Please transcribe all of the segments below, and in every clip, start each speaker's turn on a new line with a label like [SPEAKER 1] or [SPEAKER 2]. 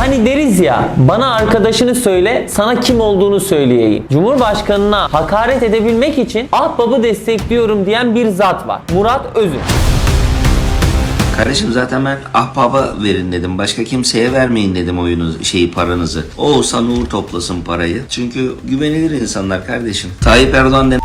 [SPEAKER 1] Hani deriz ya bana arkadaşını söyle sana kim olduğunu söyleyeyim. Cumhurbaşkanına hakaret edebilmek için Ahbap'ı destekliyorum diyen bir zat var. Murat Özün.
[SPEAKER 2] Kardeşim zaten ben ahbaba verin dedim. Başka kimseye vermeyin dedim oyunu şeyi paranızı. Oğuzhan Uğur toplasın parayı. Çünkü güvenilir insanlar kardeşim. Tayyip Erdoğan den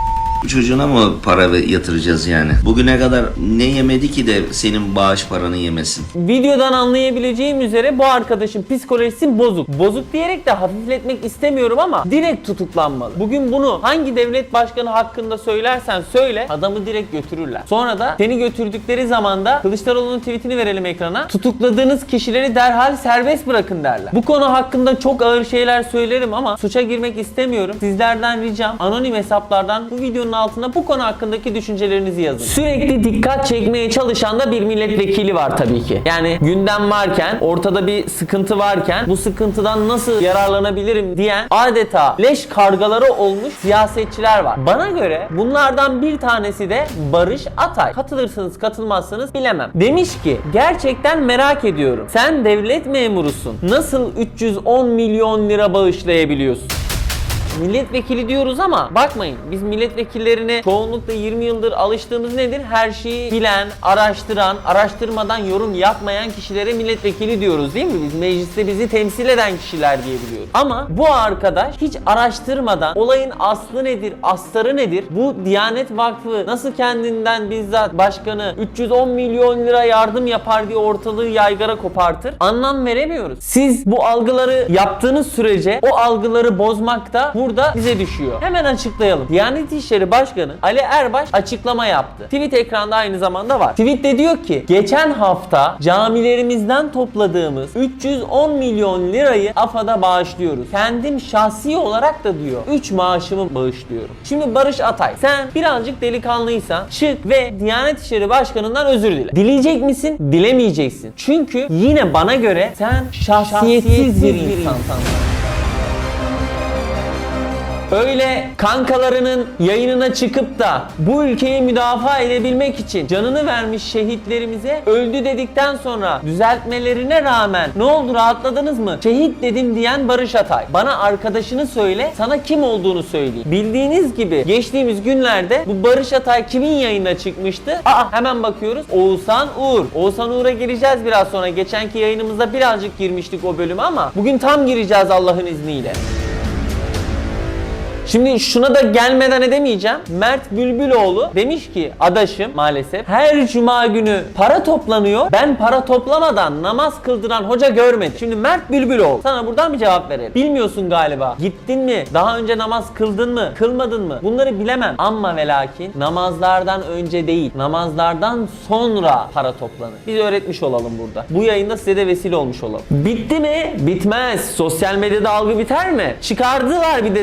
[SPEAKER 2] çocuğuna mı para yatıracağız yani? Bugüne kadar ne yemedi ki de senin bağış paranı yemesin?
[SPEAKER 1] Videodan anlayabileceğim üzere bu arkadaşın psikolojisi bozuk. Bozuk diyerek de hafifletmek istemiyorum ama direkt tutuklanmalı. Bugün bunu hangi devlet başkanı hakkında söylersen söyle adamı direkt götürürler. Sonra da seni götürdükleri zaman da Kılıçdaroğlu'nun tweetini verelim ekrana. Tutukladığınız kişileri derhal serbest bırakın derler. Bu konu hakkında çok ağır şeyler söylerim ama suça girmek istemiyorum. Sizlerden ricam anonim hesaplardan bu videonun altına bu konu hakkındaki düşüncelerinizi yazın. Sürekli dikkat çekmeye çalışan da bir milletvekili var tabii ki. Yani gündem varken, ortada bir sıkıntı varken bu sıkıntıdan nasıl yararlanabilirim diyen adeta leş kargaları olmuş siyasetçiler var. Bana göre bunlardan bir tanesi de Barış Atay. Katılırsınız katılmazsınız bilemem. Demiş ki gerçekten merak ediyorum. Sen devlet memurusun. Nasıl 310 milyon lira bağışlayabiliyorsun? Milletvekili diyoruz ama bakmayın biz milletvekillerine çoğunlukla 20 yıldır alıştığımız nedir? Her şeyi bilen, araştıran, araştırmadan yorum yapmayan kişilere milletvekili diyoruz değil mi? Biz mecliste bizi temsil eden kişiler diye biliyoruz. Ama bu arkadaş hiç araştırmadan olayın aslı nedir, astarı nedir? Bu Diyanet Vakfı nasıl kendinden bizzat başkanı 310 milyon lira yardım yapar diye ortalığı yaygara kopartır? Anlam veremiyoruz. Siz bu algıları yaptığınız sürece o algıları bozmak da burada bize düşüyor. Hemen açıklayalım. Diyanet İşleri Başkanı Ali Erbaş açıklama yaptı. Tweet ekranda aynı zamanda var. Tweette diyor ki geçen hafta camilerimizden topladığımız 310 milyon lirayı AFAD'a bağışlıyoruz. Kendim şahsi olarak da diyor 3 maaşımı bağışlıyorum. Şimdi Barış Atay sen birazcık delikanlıysan çık ve Diyanet İşleri Başkanı'ndan özür dile. Dileyecek misin? Dilemeyeceksin. Çünkü yine bana göre sen şahsiyetsiz bir insansın. Öyle kankalarının yayınına çıkıp da bu ülkeyi müdafaa edebilmek için canını vermiş şehitlerimize öldü dedikten sonra düzeltmelerine rağmen ne oldu rahatladınız mı? Şehit dedim diyen Barış Atay. Bana arkadaşını söyle, sana kim olduğunu söyleyeyim. Bildiğiniz gibi geçtiğimiz günlerde bu Barış Atay kimin yayına çıkmıştı? Aa hemen bakıyoruz. Oğuzhan Uğur. Oğuzhan Uğur'a gireceğiz biraz sonra. Geçenki yayınımızda birazcık girmiştik o bölüme ama bugün tam gireceğiz Allah'ın izniyle. Şimdi şuna da gelmeden edemeyeceğim. Mert Bülbüloğlu demiş ki adaşım maalesef her cuma günü para toplanıyor. Ben para toplamadan namaz kıldıran hoca görmedim. Şimdi Mert Bülbüloğlu sana buradan bir cevap verelim. Bilmiyorsun galiba. Gittin mi? Daha önce namaz kıldın mı? Kılmadın mı? Bunları bilemem. Ama ve lakin namazlardan önce değil, namazlardan sonra para toplanır. Biz öğretmiş olalım burada. Bu yayında size de vesile olmuş olalım. Bitti mi? Bitmez. Sosyal medyada algı biter mi? Çıkardılar bir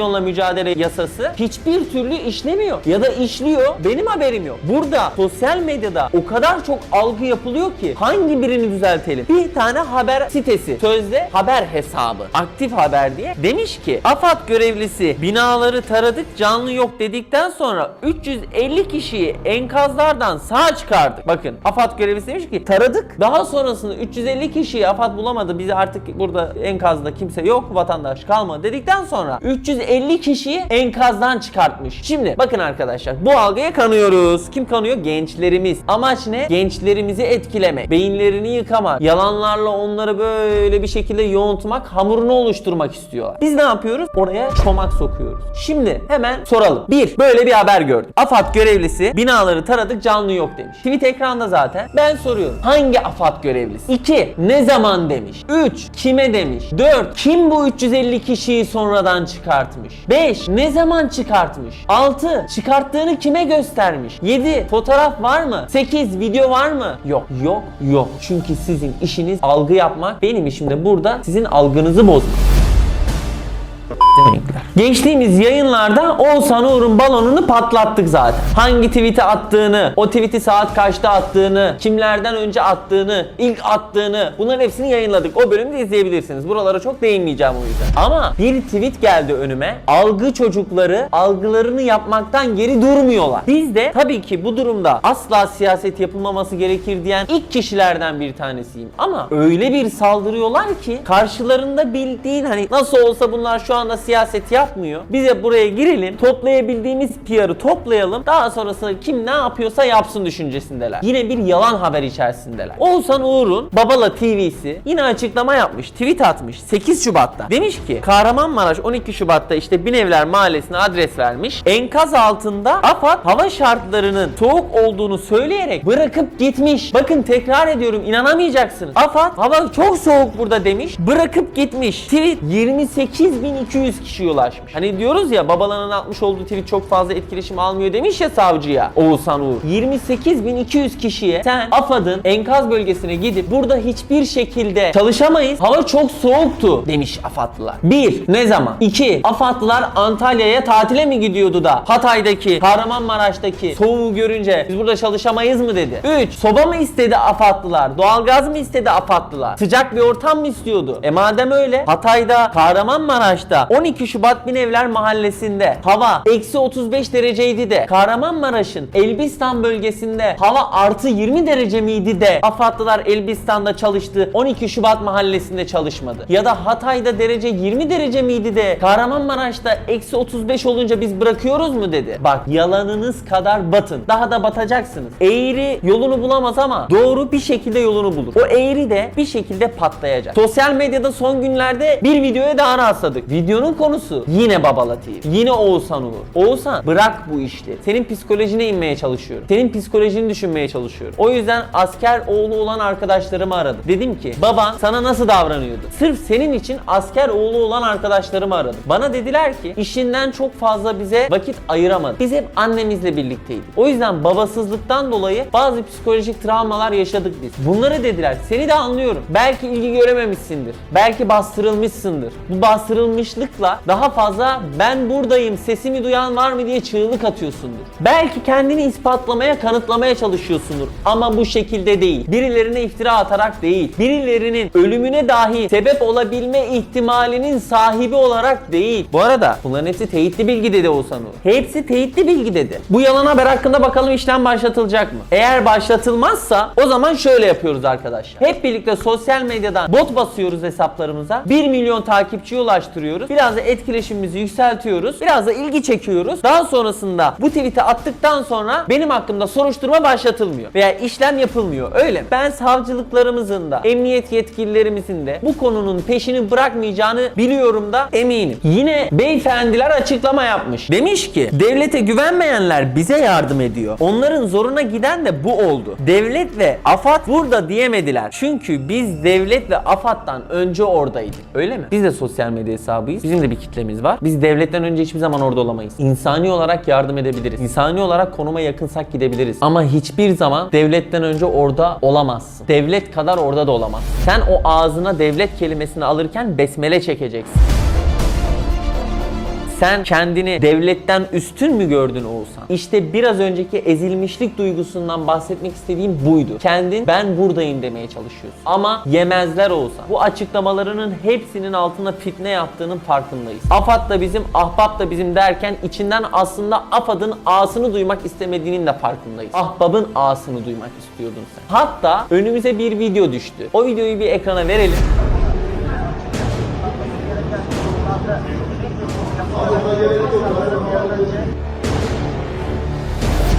[SPEAKER 1] dezenformasyonla mücadele yasası. Hiçbir türlü işlemiyor. Ya da işliyor. Benim haberim yok. Burada sosyal medyada o kadar çok algı yapılıyor ki hangi birini düzeltelim? Bir tane haber sitesi. Sözde haber hesabı. Aktif haber diye. Demiş ki AFAD görevlisi binaları taradık canlı yok dedikten sonra 350 kişiyi enkazlardan sağ çıkardık. Bakın AFAD görevlisi demiş ki taradık. Daha sonrasında 350 kişiyi AFAD bulamadı. Bizi artık burada enkazda kimse yok. Vatandaş kalmadı dedikten sonra 350 kişiyi enkazdan çıkartmış. Şimdi bakın arkadaşlar bu algıya kanıyoruz. Kim kanıyor? Gençlerimiz. Amaç ne? Gençlerimizi etkilemek. Beyinlerini yıkamak. Yalanlarla onları böyle bir şekilde yoğuntmak, hamurunu oluşturmak istiyorlar. Biz ne yapıyoruz? Oraya çomak sokuyoruz. Şimdi hemen soralım. Bir, böyle bir haber gördüm. AFAD görevlisi binaları taradık canlı yok demiş. Tweet ekranda zaten. Ben soruyorum. Hangi AFAD görevlisi? 2. Ne zaman demiş? 3. Kime demiş? 4. Kim bu 350 kişiyi sonradan çıkartmış? 5. Ne zaman çıkartmış? 6. Çıkarttığını kime göstermiş? 7. Fotoğraf var mı? 8. Video var mı? Yok. Yok. Yok. Çünkü sizin işiniz algı yapmak. Benim işim de burada sizin algınızı bozmak. Demekler. Geçtiğimiz yayınlarda Oğuzhan Uğur'un balonunu patlattık zaten. Hangi tweet'i attığını, o tweet'i saat kaçta attığını, kimlerden önce attığını, ilk attığını bunların hepsini yayınladık. O bölümü izleyebilirsiniz. Buralara çok değinmeyeceğim o yüzden. Ama bir tweet geldi önüme. Algı çocukları algılarını yapmaktan geri durmuyorlar. Biz de tabii ki bu durumda asla siyaset yapılmaması gerekir diyen ilk kişilerden bir tanesiyim. Ama öyle bir saldırıyorlar ki karşılarında bildiğin hani nasıl olsa bunlar şu anda siyaset yapmıyor. Bize buraya girelim, toplayabildiğimiz PR'ı toplayalım. Daha sonrasında kim ne yapıyorsa yapsın düşüncesindeler. Yine bir yalan haber içerisindeler. Oğuzhan Uğur'un Babala TV'si yine açıklama yapmış, tweet atmış 8 Şubat'ta. Demiş ki Kahramanmaraş 12 Şubat'ta işte Binevler Mahallesi'ne adres vermiş. Enkaz altında AFAD hava şartlarının soğuk olduğunu söyleyerek bırakıp gitmiş. Bakın tekrar ediyorum inanamayacaksınız. AFAD hava çok soğuk burada demiş. Bırakıp gitmiş. Tweet 28.200 kişiye ulaşmış. Hani diyoruz ya babalarının atmış olduğu tweet çok fazla etkileşim almıyor demiş ya savcıya Oğuzhan Uğur. 28.200 kişiye sen AFAD'ın enkaz bölgesine gidip burada hiçbir şekilde çalışamayız. Hava çok soğuktu demiş AFAD'lılar. Bir, ne zaman? İki, AFAD'lılar Antalya'ya tatile mi gidiyordu da Hatay'daki, Kahramanmaraş'taki soğuğu görünce biz burada çalışamayız mı dedi. Üç, soba mı istedi AFAD'lılar? Doğalgaz mı istedi AFAD'lılar? Sıcak bir ortam mı istiyordu? E madem öyle Hatay'da, Kahramanmaraş'ta 12 Şubat Binevler Mahallesi'nde hava eksi 35 dereceydi de Kahramanmaraş'ın Elbistan bölgesinde hava artı 20 derece miydi de AFAD'lılar Elbistan'da çalıştı 12 Şubat Mahallesi'nde çalışmadı. Ya da Hatay'da derece 20 derece miydi de Kahramanmaraş'ta eksi 35 olunca biz bırakıyoruz mu dedi. Bak yalanınız kadar batın. Daha da batacaksınız. Eğri yolunu bulamaz ama doğru bir şekilde yolunu bulur. O eğri de bir şekilde patlayacak. Sosyal medyada son günlerde bir videoya daha rastladık. Videonun konusu yine Babala TV. Yine Oğuzhan Uğur. Oğuzhan bırak bu işleri. Senin psikolojine inmeye çalışıyorum. Senin psikolojini düşünmeye çalışıyorum. O yüzden asker oğlu olan arkadaşlarımı aradım. Dedim ki baban sana nasıl davranıyordu? Sırf senin için asker oğlu olan arkadaşlarımı aradım. Bana dediler ki işinden çok fazla bize vakit ayıramadı. Biz hep annemizle birlikteydik. O yüzden babasızlıktan dolayı bazı psikolojik travmalar yaşadık biz. Bunları dediler. Seni de anlıyorum. Belki ilgi görememişsindir. Belki bastırılmışsındır. Bu bastırılmışlıkla daha fazla ben buradayım sesimi duyan var mı diye çığlık atıyorsundur. Belki kendini ispatlamaya, kanıtlamaya çalışıyorsundur. Ama bu şekilde değil. Birilerine iftira atarak değil. Birilerinin ölümüne dahi sebep olabilme ihtimalinin sahibi olarak değil. Bu arada bunların hepsi teyitli bilgi dedi Oğuzhan Uğur. Hepsi teyitli bilgi dedi. Bu yalan haber hakkında bakalım işlem başlatılacak mı? Eğer başlatılmazsa o zaman şöyle yapıyoruz arkadaşlar. Hep birlikte sosyal medyadan bot basıyoruz hesaplarımıza. 1 milyon takipçiye ulaştırıyoruz. Biraz da etkileşimimizi yükseltiyoruz. Biraz da ilgi çekiyoruz. Daha sonrasında bu tweet'i attıktan sonra benim hakkımda soruşturma başlatılmıyor. Veya işlem yapılmıyor. Öyle mi? Ben savcılıklarımızın da emniyet yetkililerimizin de bu konunun peşini bırakmayacağını biliyorum da eminim. Yine beyefendiler açıklama yapmış. Demiş ki devlete güvenmeyenler bize yardım ediyor. Onların zoruna giden de bu oldu. Devlet ve AFAD burada diyemediler. Çünkü biz devlet ve AFAD'dan önce oradaydık. Öyle mi? Biz de sosyal medya hesabıyız. Bizim de bir kitlemiz var. Biz devletten önce hiçbir zaman orada olamayız. İnsani olarak yardım edebiliriz. İnsani olarak konuma yakınsak gidebiliriz. Ama hiçbir zaman devletten önce orada olamazsın. Devlet kadar orada da olamaz. Sen o ağzına devlet kelimesini alırken besmele çekeceksin. Sen kendini devletten üstün mü gördün Oğuzhan? İşte biraz önceki ezilmişlik duygusundan bahsetmek istediğim buydu. Kendin ben buradayım demeye çalışıyorsun. Ama yemezler Oğuzhan. Bu açıklamalarının hepsinin altında fitne yaptığının farkındayız. AFAD da bizim, ahbap da bizim derken içinden aslında AFAD'ın ağasını duymak istemediğinin de farkındayız. Ahbabın ağasını duymak istiyordun sen. Hatta önümüze bir video düştü. O videoyu bir ekrana verelim.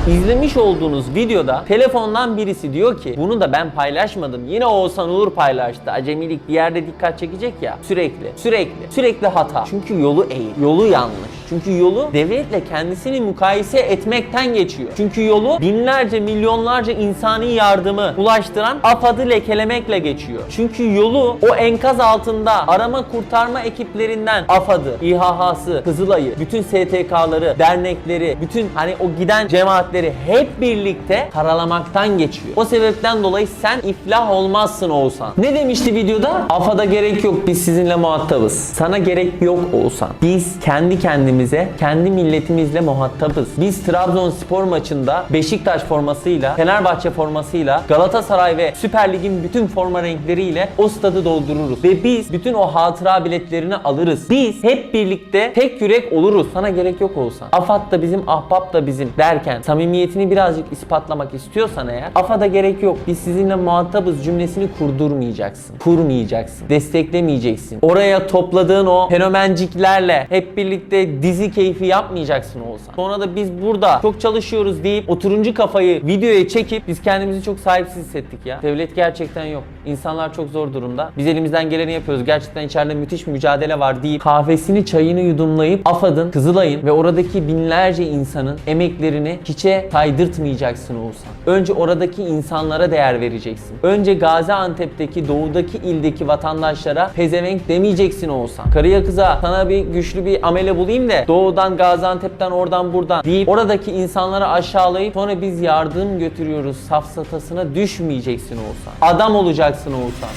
[SPEAKER 1] İzlemiş olduğunuz videoda telefondan birisi diyor ki bunu da ben paylaşmadım. Yine Oğuzhan Uğur paylaştı. Acemilik bir yerde dikkat çekecek ya. Sürekli, sürekli, sürekli hata. Çünkü yolu eğik, yolu yanlış. Çünkü yolu devletle kendisini mukayese etmekten geçiyor. Çünkü yolu binlerce, milyonlarca insani yardımı ulaştıran AFAD'ı lekelemekle geçiyor. Çünkü yolu o enkaz altında arama kurtarma ekiplerinden AFAD'ı, İHH'sı, Kızılay'ı, bütün STK'ları, dernekleri, bütün hani o giden cemaatleri hep birlikte karalamaktan geçiyor. O sebepten dolayı sen iflah olmazsın Oğuzhan. Ne demişti videoda? AFAD'a gerek yok biz sizinle muhatabız. Sana gerek yok Oğuzhan. Biz kendi kendimize, kendi milletimizle muhatabız. Biz Trabzonspor maçında Beşiktaş formasıyla, Fenerbahçe formasıyla, Galatasaray ve Süper Lig'in bütün forma renkleriyle o stadı doldururuz. Ve biz bütün o hatıra biletlerini alırız. Biz hep birlikte tek yürek oluruz. Sana gerek yok Oğuzhan. AFAD da bizim, Ahbap da bizim derken samimiyetini birazcık ispatlamak istiyorsan eğer AFAD'a gerek yok. Biz sizinle muhatabız cümlesini kurdurmayacaksın. Kurmayacaksın. Desteklemeyeceksin. Oraya topladığın o fenomenciklerle hep birlikte dizi keyfi yapmayacaksın Oğuzhan. Sonra da biz burada çok çalışıyoruz deyip o turuncu kafayı videoya çekip biz kendimizi çok sahipsiz hissettik ya. Devlet gerçekten yok. İnsanlar çok zor durumda. Biz elimizden geleni yapıyoruz. Gerçekten içeride müthiş mücadele var deyip kahvesini çayını yudumlayıp AFAD'ın, Kızılay'ın ve oradaki binlerce insanın emeklerini hiçe saydırtmayacaksın Oğuzhan. Önce oradaki insanlara değer vereceksin. Önce Gaziantep'teki, doğudaki ildeki vatandaşlara pezevenk demeyeceksin Oğuzhan. Karıya kıza sana bir güçlü bir amele bulayım da doğudan, Gaziantep'ten, oradan buradan deyip oradaki insanları aşağılayıp sonra biz yardım götürüyoruz safsatasına düşmeyeceksin Oğuzhan. Adam olacaksın Oğuzhan.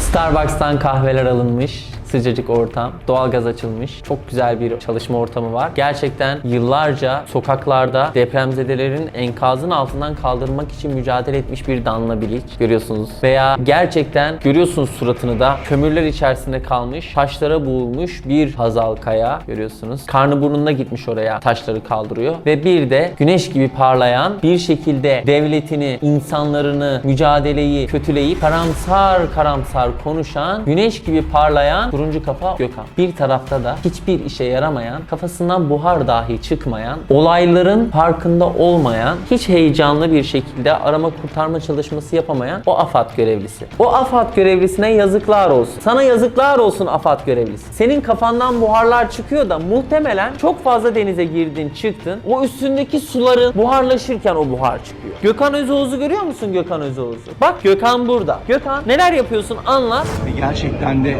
[SPEAKER 1] Starbucks'tan kahveler alınmış. Sıcacık ortam, doğalgaz açılmış. Çok güzel bir çalışma ortamı var. Gerçekten yıllarca sokaklarda depremzedelerin enkazın altından kaldırmak için mücadele etmiş bir Danla Bilic görüyorsunuz. Veya gerçekten görüyorsunuz suratını da kömürler içerisinde kalmış, taşlara boğulmuş bir Hazal Kaya görüyorsunuz. Karnı burnuna gitmiş oraya taşları kaldırıyor. Ve bir de güneş gibi parlayan bir şekilde devletini, insanlarını, mücadeleyi kötüleyip karamsar karamsar konuşan, güneş gibi parlayan turuncu kafa Gökhan. Bir tarafta da hiçbir işe yaramayan, kafasından buhar dahi çıkmayan, olayların farkında olmayan, hiç heyecanlı bir şekilde arama kurtarma çalışması yapamayan o AFAD görevlisi. O AFAD görevlisine yazıklar olsun. Sana yazıklar olsun AFAD görevlisi. Senin kafandan buharlar çıkıyor da muhtemelen çok fazla denize girdin çıktın. O üstündeki suların buharlaşırken o buhar çıkıyor. Gökhan Özoğuz'u görüyor musun Gökhan Özoğuz'u? Bak Gökhan burada. Gökhan neler yapıyorsun anlat.
[SPEAKER 3] Ve Gerçekten de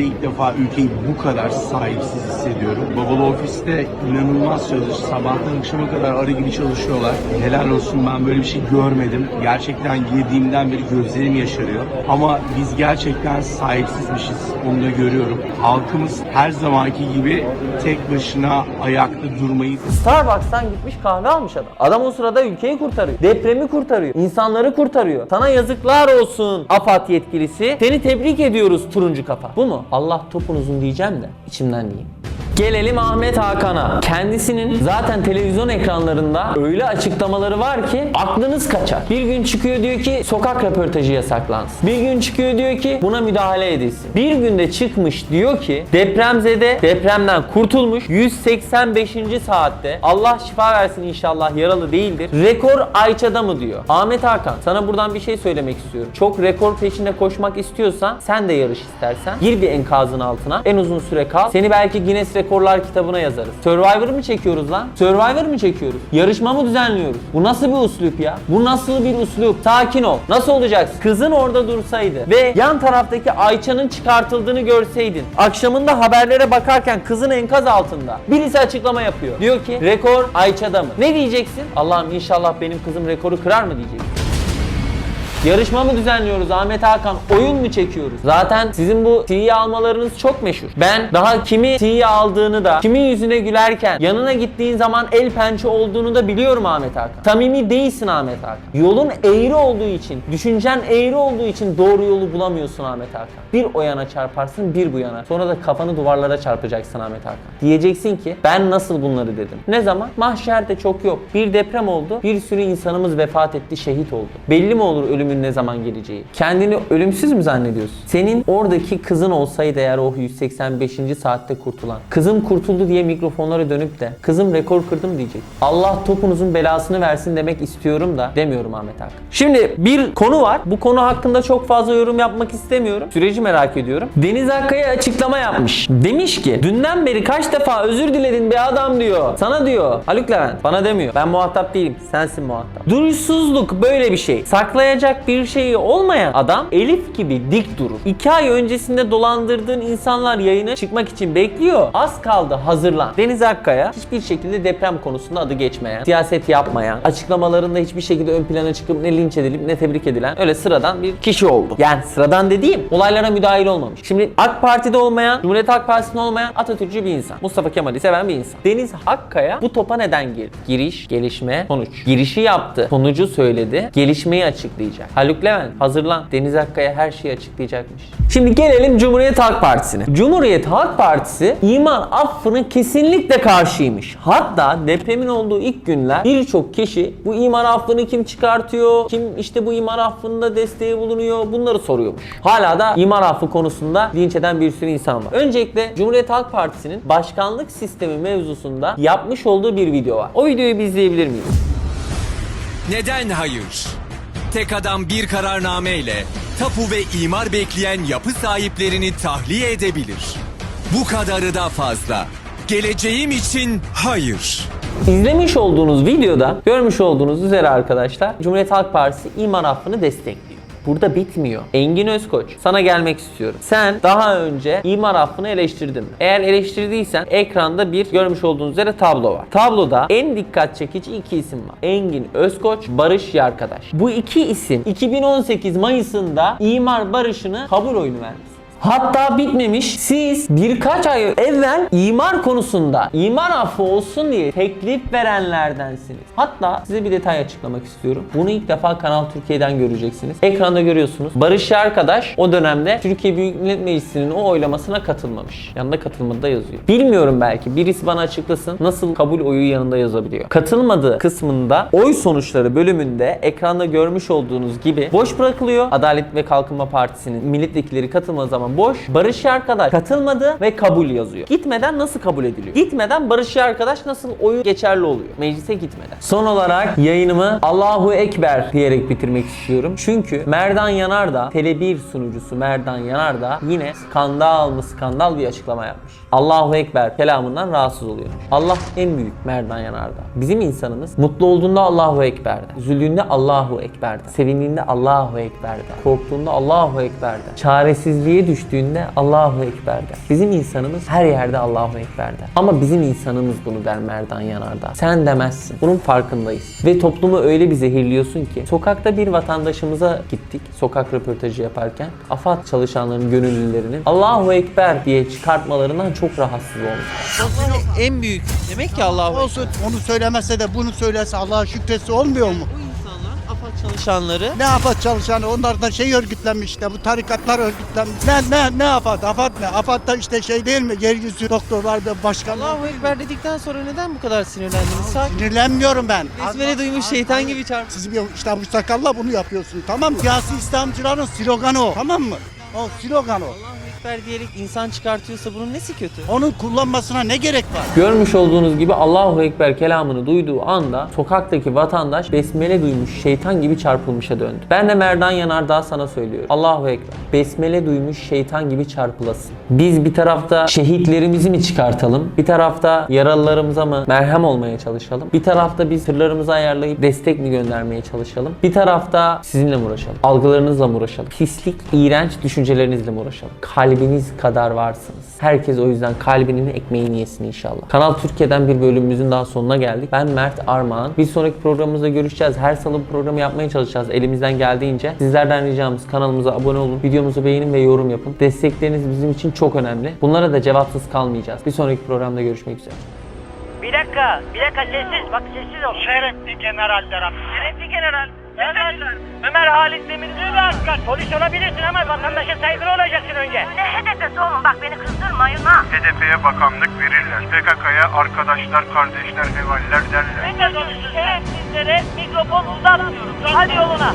[SPEAKER 3] hayatımda ilk defa ülkeyi bu kadar sahipsiz hissediyorum. Babalı ofiste inanılmaz çalış. Sabahtan akşama kadar arı gibi çalışıyorlar. Helal olsun ben böyle bir şey görmedim. Gerçekten girdiğimden beri gözlerim yaşarıyor. Ama biz gerçekten sahipsizmişiz. Onu da görüyorum. Halkımız her zamanki gibi tek başına ayakta durmayı
[SPEAKER 1] Starbucks'tan gitmiş kahve almış adam. Adam o sırada ülkeyi kurtarıyor. Depremi kurtarıyor. insanları kurtarıyor. Sana yazıklar olsun AFAD yetkilisi. Seni tebrik ediyoruz turuncu kafa. Bu mu? Allah topunuzun diyeceğim de içimden diyeyim. Gelelim Ahmet Hakan'a. Kendisinin zaten televizyon ekranlarında öyle açıklamaları var ki aklınız kaçar. Bir gün çıkıyor diyor ki sokak röportajı yasaklansın. Bir gün çıkıyor diyor ki buna müdahale edilsin. Bir günde çıkmış diyor ki depremzede depremden kurtulmuş 185. saatte Allah şifa versin inşallah yaralı değildir. Rekor Ayça'da mı diyor. Ahmet Hakan sana buradan bir şey söylemek istiyorum. Çok rekor peşinde koşmak istiyorsan sen de yarış istersen gir bir enkazın altına en uzun süre kal. Seni belki Guinness Rekorlar kitabına yazarız. Survivor mı çekiyoruz lan? Survivor mı çekiyoruz? Yarışma mı düzenliyoruz? Bu nasıl bir uslup ya? Bu nasıl bir uslup? Sakin ol. Nasıl olacaksın? Kızın orada dursaydı ve yan taraftaki Ayça'nın çıkartıldığını görseydin. Akşamında haberlere bakarken kızın enkaz altında. Birisi açıklama yapıyor. Diyor ki rekor Ayça'da mı? Ne diyeceksin? Allah'ım inşallah benim kızım rekoru kırar mı diyeceksin. Yarışma mı düzenliyoruz Ahmet Hakan? Oyun mu çekiyoruz? Zaten sizin bu T'yi almalarınız çok meşhur. Ben daha kimi T'yi aldığını da, kimin yüzüne gülerken yanına gittiğin zaman el pençe olduğunu da biliyorum Ahmet Hakan. Samimi değilsin Ahmet Hakan. Yolun eğri olduğu için, düşüncen eğri olduğu için doğru yolu bulamıyorsun Ahmet Hakan. Bir o yana çarparsın, bir bu yana. Sonra da kafanı duvarlara çarpacaksın Ahmet Hakan. Diyeceksin ki ben nasıl bunları dedim. Ne zaman? Mahşerde çok yok. Bir deprem oldu. Bir sürü insanımız vefat etti, şehit oldu. Belli mi olur ölümün ölümün ne zaman geleceği. Kendini ölümsüz mü zannediyorsun? Senin oradaki kızın olsaydı eğer o 185. saatte kurtulan. Kızım kurtuldu diye mikrofonlara dönüp de kızım rekor kırdım diyecek. Allah topunuzun belasını versin demek istiyorum da demiyorum Ahmet Hakan. Şimdi bir konu var. Bu konu hakkında çok fazla yorum yapmak istemiyorum. Süreci merak ediyorum. Deniz Akkaya açıklama yapmış. Demiş ki dünden beri kaç defa özür diledin be adam diyor. Sana diyor. Haluk Levent bana demiyor. Ben muhatap değilim. Sensin muhatap. Duruşsuzluk böyle bir şey. Saklayacak bir şeyi olmayan adam Elif gibi dik durur. İki ay öncesinde dolandırdığın insanlar yayına çıkmak için bekliyor. Az kaldı hazırlan. Deniz Akkaya hiçbir şekilde deprem konusunda adı geçmeyen, siyaset yapmayan, açıklamalarında hiçbir şekilde ön plana çıkıp ne linç edilip ne tebrik edilen öyle sıradan bir kişi oldu. Yani sıradan dediğim olaylara müdahil olmamış. Şimdi AK Parti'de olmayan, Cumhuriyet Halk Partisi'nde olmayan Atatürkçü bir insan. Mustafa Kemal'i seven bir insan. Deniz Akkaya bu topa neden girdi? Giriş, gelişme, sonuç. Girişi yaptı. Sonucu söyledi. Gelişmeyi açıklayacak. Haluk Levent hazırlan. Deniz Akkaya her şeyi açıklayacakmış. Şimdi gelelim Cumhuriyet Halk Partisi'ne. Cumhuriyet Halk Partisi iman affına kesinlikle karşıymış. Hatta depremin olduğu ilk günler birçok kişi bu iman affını kim çıkartıyor? Kim işte bu iman affında desteği bulunuyor? Bunları soruyormuş. Hala da iman affı konusunda linç eden bir sürü insan var. Öncelikle Cumhuriyet Halk Partisi'nin başkanlık sistemi mevzusunda yapmış olduğu bir video var. O videoyu bir izleyebilir miyiz?
[SPEAKER 4] Neden hayır? Tek adam bir kararnameyle tapu ve imar bekleyen yapı sahiplerini tahliye edebilir. Bu kadarı da fazla. Geleceğim için hayır.
[SPEAKER 1] İzlemiş olduğunuz videoda görmüş olduğunuz üzere arkadaşlar Cumhuriyet Halk Partisi imar affını destekliyor. Burada bitmiyor. Engin Özkoç sana gelmek istiyorum. Sen daha önce imar affını eleştirdin mi? Eğer eleştirdiysen ekranda bir görmüş olduğunuz üzere tablo var. Tabloda en dikkat çekici iki isim var. Engin Özkoç, Barış Yarkadaş. Bu iki isim 2018 Mayıs'ında imar barışını kabul oyunu vermiş. Hatta bitmemiş. Siz birkaç ay evvel imar konusunda imar affı olsun diye teklif verenlerdensiniz. Hatta size bir detay açıklamak istiyorum. Bunu ilk defa Kanal Türkiye'den göreceksiniz. Ekranda görüyorsunuz. Barış arkadaş o dönemde Türkiye Büyük Millet Meclisi'nin o oylamasına katılmamış. Yanında katılmadı da yazıyor. Bilmiyorum belki. Birisi bana açıklasın nasıl kabul oyu yanında yazabiliyor. Katılmadığı kısmında oy sonuçları bölümünde ekranda görmüş olduğunuz gibi boş bırakılıyor. Adalet ve Kalkınma Partisi'nin milletvekilleri katılmadığı zaman boş. Barış arkadaş katılmadı ve kabul yazıyor. Gitmeden nasıl kabul ediliyor? Gitmeden Barış arkadaş nasıl oyu geçerli oluyor? Meclise gitmeden. Son olarak yayınımı Allahu Ekber diyerek bitirmek istiyorum. Çünkü Merdan Yanardağ, Tele1 sunucusu Merdan Yanardağ yine skandal mı skandal bir açıklama yapmış. Allahu Ekber kelamından rahatsız oluyor. Allah en büyük Merdan Yanardağ. Bizim insanımız mutlu olduğunda Allahu Ekber'de, üzüldüğünde Allahu Ekber'de, sevindiğinde Allahu Ekber'de, korktuğunda Allahu Ekber'de, çaresizliğe düştüğünde Allahu Ekber'de. Bizim insanımız her yerde Allahu Ekber'de. Ama bizim insanımız bunu der Merdan Yanardağ. Sen demezsin. Bunun farkındayız. Ve toplumu öyle bir zehirliyorsun ki sokakta bir vatandaşımıza gittik sokak röportajı yaparken AFAD çalışanlarının gönüllülerinin Allahu Ekber diye çıkartmalarından çok rahatsız oldum.
[SPEAKER 5] en büyük demek ki Allah
[SPEAKER 6] Olsun onu söylemese de bunu söylese Allah'a şükretse olmuyor mu?
[SPEAKER 5] AFAD çalışanları
[SPEAKER 6] Ne AFAD çalışanı onlar da şey örgütlenmiş işte bu tarikatlar örgütlenmiş. Ne ne ne AFAD? AFAD ne? AFAD da işte şey değil mi? Yeryüzü doktorlar ve başkanlar.
[SPEAKER 5] Allahu Ekber dedikten sonra neden bu kadar sinirlendiniz? Sakin.
[SPEAKER 6] Sinirlenmiyorum ben.
[SPEAKER 5] Besmele duymuş şeytan gibi çarptı.
[SPEAKER 6] Siz bir işte bu sakalla bunu yapıyorsun tamam mı? Siyasi İslamcıların sloganı o tamam mı? O slogan o.
[SPEAKER 5] Ekber diyerek insan çıkartıyorsa bunun nesi kötü?
[SPEAKER 6] Onun kullanmasına ne gerek var?
[SPEAKER 1] Görmüş olduğunuz gibi Allahu Ekber kelamını duyduğu anda sokaktaki vatandaş besmele duymuş şeytan gibi çarpılmışa döndü. Ben de Merdan Yanardağ sana söylüyorum. Allahu Ekber. Besmele duymuş şeytan gibi çarpılasın. Biz bir tarafta şehitlerimizi mi çıkartalım? Bir tarafta yaralılarımıza mı merhem olmaya çalışalım? Bir tarafta biz tırlarımızı ayarlayıp destek mi göndermeye çalışalım? Bir tarafta sizinle mi uğraşalım? Algılarınızla mı uğraşalım? Pislik, iğrenç düşüncelerinizle mi uğraşalım? Kalbiniz kadar varsınız. Herkes o yüzden kalbinin ekmeğini yesin inşallah. Kanal Türkiye'den bir bölümümüzün daha sonuna geldik. Ben Mert Armağan. Bir sonraki programımızda görüşeceğiz. Her salı programı yapmaya çalışacağız elimizden geldiğince. Sizlerden ricamız kanalımıza abone olun. Videomuzu beğenin ve yorum yapın. Destekleriniz bizim için çok önemli. Bunlara da cevapsız kalmayacağız. Bir sonraki programda görüşmek üzere.
[SPEAKER 7] Bir dakika, bir dakika sessiz. Bak sessiz ol. Şerefli generaller abi. Şerefli general. Generaller. Ömer Halit Demir. Bir dakika. Polis olabilirsin ama vatandaşa saygılı olacaksın önce.
[SPEAKER 8] Ne HDP'si oğlum bak beni kızdırmayın ha.
[SPEAKER 9] HDP'ye bakanlık verirler. PKK'ya arkadaşlar, kardeşler, hevaller derler.
[SPEAKER 7] Ben de konuşsun. Şerefsizlere mikrofon uzatmıyorum. Hadi yoluna.